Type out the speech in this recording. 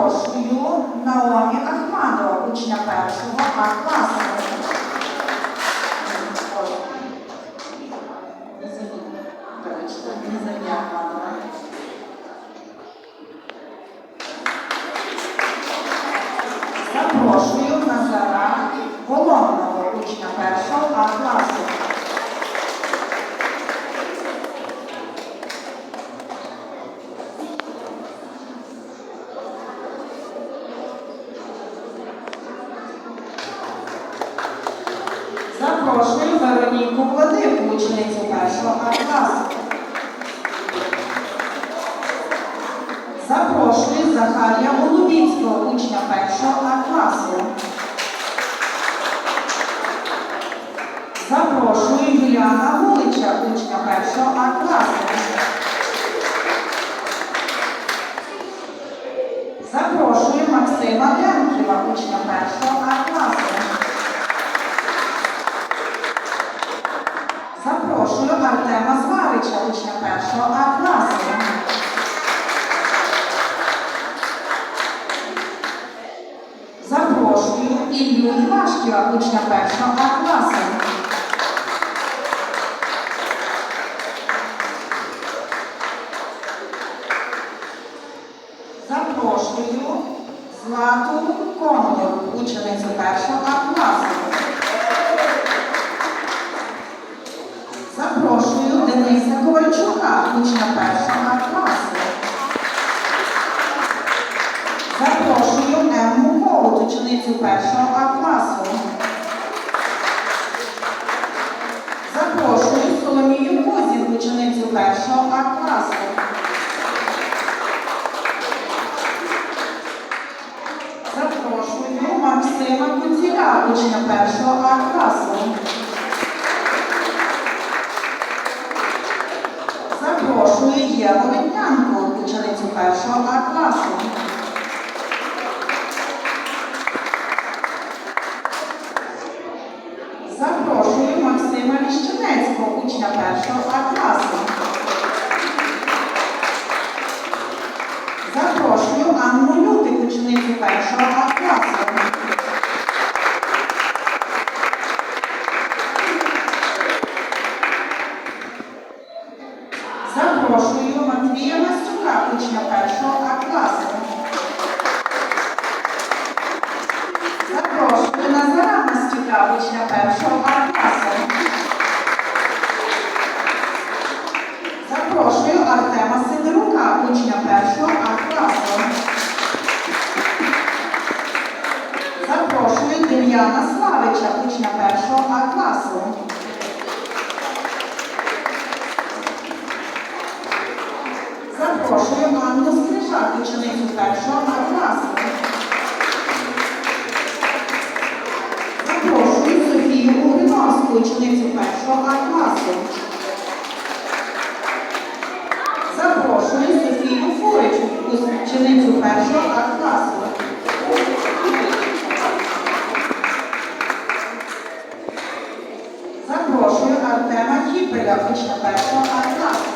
Запрошую Наомі Ахмадова, учня першого А класу. Запрошую Назара Головного, учня першого А класу. Запрошую Вероніку Владику, ученицю першого класу. Запрошую Захарія Голубіцького, учня першого класу. Запрошую Юліана Гулича, учня першого А класу. Запрошую Максима Демківа, учня першого А класу. Запрошую Артема Зварича, учня першого А класу. Запрошую Ілью Івашківа, учня першого А класу. Запрошую Злату Кондор, ученицю першого А класу. Учня першого класу. Запрошую Емму Коут, ученицю першого А класу. Запрошую Соломію Кузін, ученицю першого А класу. Запрошую Максима Куціля, учня першого А класу. Запрошую Єву Летнянку, ученицю першого А класу. Запрошую Максима Ліщинецького, учня першого А класу. Запрошую Анну Лютик, ученицю першого А класу. Запрошую Матвія Настюка, учня першого А класу. Запрошую Назара Настюка, учня Дем'яна учня першого А класу. Запрошую Анну Стрижак, ученицю першого А класу. Запрошую Софію Угриновську, ученицю першого А класу. Запрошую Софію Фурич, ученицю першого А para a frente da lá.